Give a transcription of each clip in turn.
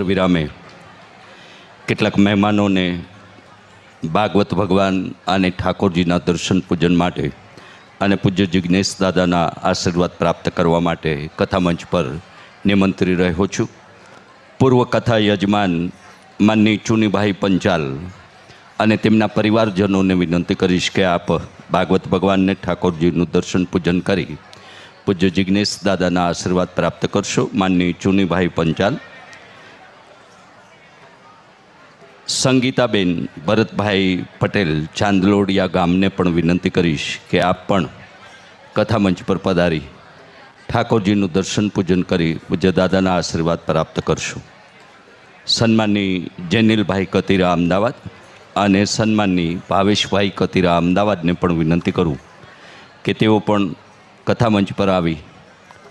વિરામે કેટલાક મહેમાનોને ભાગવત ભગવાન અને ઠાકોરજીના દર્શન પૂજન માટે અને પૂજ્ય જિજ્ઞેશ દાદાના આશીર્વાદ પ્રાપ્ત કરવા માટે કથામંચ પર નિમંત્રી રહ્યો છું. પૂર્વ કથા યજમાન માનની ચુનીભાઈ પંચાલ અને તેમના પરિવારજનોને વિનંતી કરીશ કે આપ ભાગવત ભગવાનને ઠાકોરજીનું દર્શન પૂજન કરી પૂજ્ય જિજ્ઞેશ દાદાના આશીર્વાદ પ્રાપ્ત કરશો. માનની ચુનીભાઈ પંચાલ સંગીતાબેન ભરતભાઈ પટેલ ચાંદલોડિયા ગામને પણ વિનંતી કરીશ કે આપ પણ કથામંચ પર પધારી ઠાકોરજીનું દર્શન પૂજન કરી પૂજ્ય દાદાના આશીર્વાદ પ્રાપ્ત કરશો. સન્માનની જેનિલભાઈ કતીરા અમદાવાદ અને સન્માનની ભાવેશભાઈ કતીરા અમદાવાદને પણ વિનંતી કરું કે તેઓ પણ કથામંચ પર આવી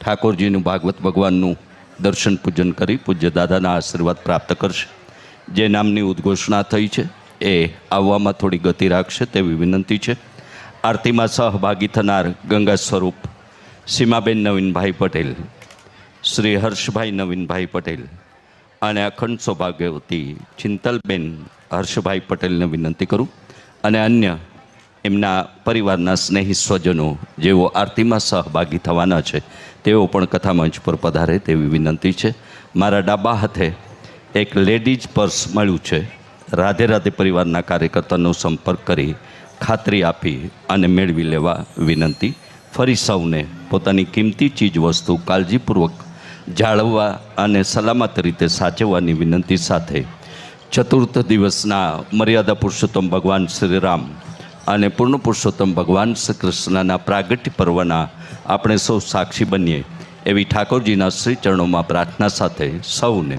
ઠાકોરજીનું ભાગવત ભગવાનનું દર્શન પૂજન કરી પૂજ્ય દાદાના આશીર્વાદ પ્રાપ્ત કરશે. જે નામની ઉદ્ઘોષણા થઈ છે, એ આવવામાં થોડી ગતિ રાખશે તેવી વિનંતી છે. આરતીમાં સહભાગી થનાર ગંગા સ્વરૂપ, સીમાબેન નવીનભાઈ પટેલ, શ્રી હર્ષભાઈ નવીનભાઈ પટેલ અને અખંડ સૌભાગ્યવતી ચિંતલબેન હર્ષભાઈ પટેલને વિનંતી કરું અને અન્ય એમના પરિવારના સ્નેહી સ્વજનો જેઓ આરતીમાં સહભાગી થવાના છે, તેઓ પણ કથામંચ પર પધારે તેવી વિનંતી છે. મારા ડાબા હાથે એક લેડીઝ પર્સ મળ્યું છે. રાધે રાધે પરિવારના કાર્યકર્તાનો સંપર્ક કરી ખાતરી આપી અને મેળવી લેવા વિનંતી. ફરી સૌને પોતાની કિંમતી ચીજ વસ્તુ કાળજીપૂર્વક જાળવવા અને સલામત રીતે સાચવવાની વિનંતી સાથે ચતુર્થ દિવસના મર્યાદા પુરુષોત્તમ ભગવાન શ્રીરામ અને પૂર્ણ પુરુષોત્તમ ભગવાન શ્રી કૃષ્ણના પ્રાગટ્ય પર્વના આપણે સૌ સાક્ષી બનીએ એવી ઠાકોરજીના શ્રી ચરણોમાં પ્રાર્થના સાથે સૌને